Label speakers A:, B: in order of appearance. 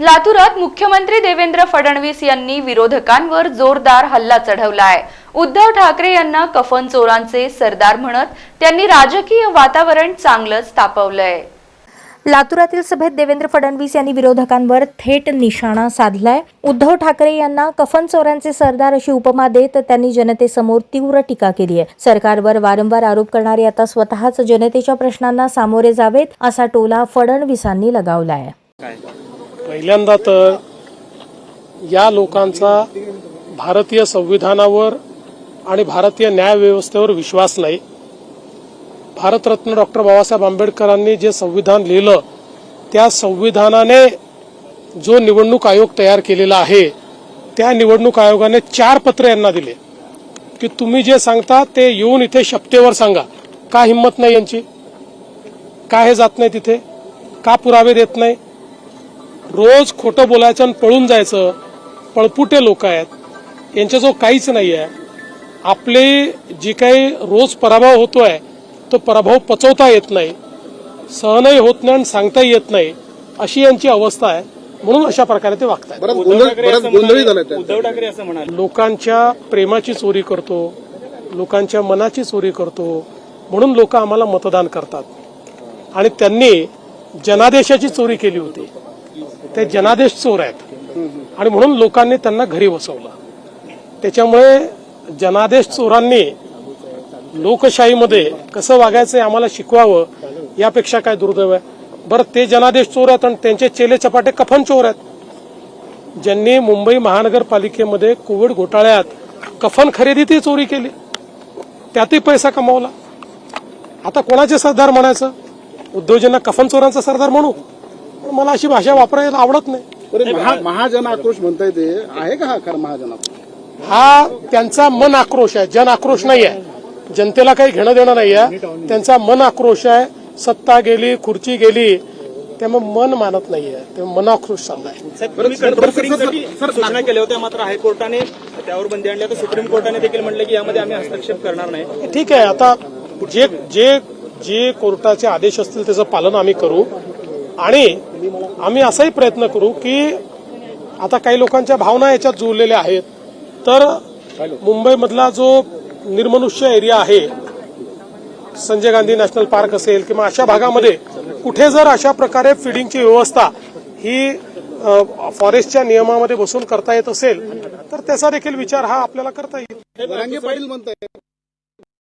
A: लातूरात मुख्यमंत्री देवेंद्र फडणवीस यांनी विरोधकांवर जोरदार हल्ला चढवलाय. उद्धव ठाकरे यांना कफन चोरांचे सरदार म्हणत त्यांनी राजकीय वातावरण चांगलंच तापवलंय.
B: लातूरातील सभेत देवेंद्र फडणवीस यांनी विरोधकांवर थेट निशाणा साधलाय. उद्धव ठाकरे यांना कफन चोरांचे सरदार अशी उपमा देत त्यांनी जनतेसमोर तीव्र टीका केली आहे. सरकारवर वारंवार आरोप करणारे आता स्वतःच जनतेच्या प्रश्नांना सामोरे जावेत असा टोला फडणवीसांनी लगावलाय.
C: पहिल्यांदा तर या लोकांचा भारतीय संविधानावर आणि भारतीय न्यायव्यवस्थेवर विश्वास नाही. भारतरत्न डॉक्टर बाबासाहेब आंबेडकरांनी जे संविधान लिहिलं त्या संविधानाने जो निवडणूक आयोग तयार केलेला आहे त्या निवडणूक आयोगाने चार पत्र यांना दिले. की तुम्ही जे सांगता ते येऊन इथे शपथेवर सांगा. का हिंमत नाही यांची? का हे जात नाही तिथे? का पुरावे देत नाही? रोज खोटं बोलायचं आणि पळून जायचं. पळपुटे लोक आहेत. यांच्याजवळ काहीच नाही आहे. आपले जी काही रोज पराभव होतोय तो पराभव पचवता येत नाही. सहनही होत नाही आणि सांगताही येत नाही. अशी यांची अवस्था आहे. म्हणून अशा प्रकारे ते वागतात
D: उद्धव ठाकरे असं म्हणाले.
C: लोकांच्या प्रेमाची चोरी करतो. लोकांच्या मनाची चोरी करतो. म्हणून लोक आम्हाला मतदान करतात. आणि त्यांनी जनादेशाची चोरी केली होती. ते जनादेश चोर आहेत. आणि म्हणून लोकांनी त्यांना घरी बसवलं. त्याच्यामुळे जनादेश चोरांनी लोकशाहीमध्ये कसं वागायचं आम्हाला शिकवावं यापेक्षा काय दुर्दैव आहे? बरं ते जनादेश चोर आहेत आणि त्यांचे चेले चपाटे कफन चोर आहेत. ज्यांनी मुंबई महानगरपालिकेमध्ये कोविड घोटाळ्यात कफन खरेदीतही चोरी केली. त्यातही पैसा कमावला. आता कोणाचे सरदार म्हणायचं? उद्योजना कफन चोरांचा सरदार म्हणू. पण मला अशी भाषा वापरायला आवडत नाही.
E: महाजन आक्रोश म्हणताय ते. आहे का हा खरं महाजन आक्रोश?
C: हा त्यांचा मन आक्रोश आहे. जन आक्रोश नाही आहे. जनतेला काही घेणं देणं नाही आहे. त्यांचा मन आक्रोश आहे. सत्ता गेली खुर्ची गेली त्यामुळे मन मानत नाहीये ते मन आक्रोश चाललाय.
D: साहेब, तुम्ही कंट्रोल फिटिंगसाठी सूचना केल्या होत्या. मात्र हायकोर्टाने त्यावर बंदी आणली. आता सुप्रीम कोर्टाने देखील म्हटलं की यामध्ये आम्ही हस्तक्षेप करणार नाही.
C: ठीक आहे. आता जे जे जे कोर्टाचे आदेश असतील त्याचं पालन आम्ही करू. आणि आम्ही असाही प्रयत्न करू की आता काही लोकांच्या भावना याच्यात जुळलेल्या आहेत. तर मुंबईमधला जो निर्मनुष्य एरिया आहे संजय गांधी नॅशनल पार्क असेल किंवा अशा भागामध्ये कुठे जर अशा प्रकारे फिडिंगची व्यवस्था ही फॉरेस्टच्या नियमामध्ये बसून करता येत असेल तर त्याचा देखील विचार हा आपल्याला करता येईल.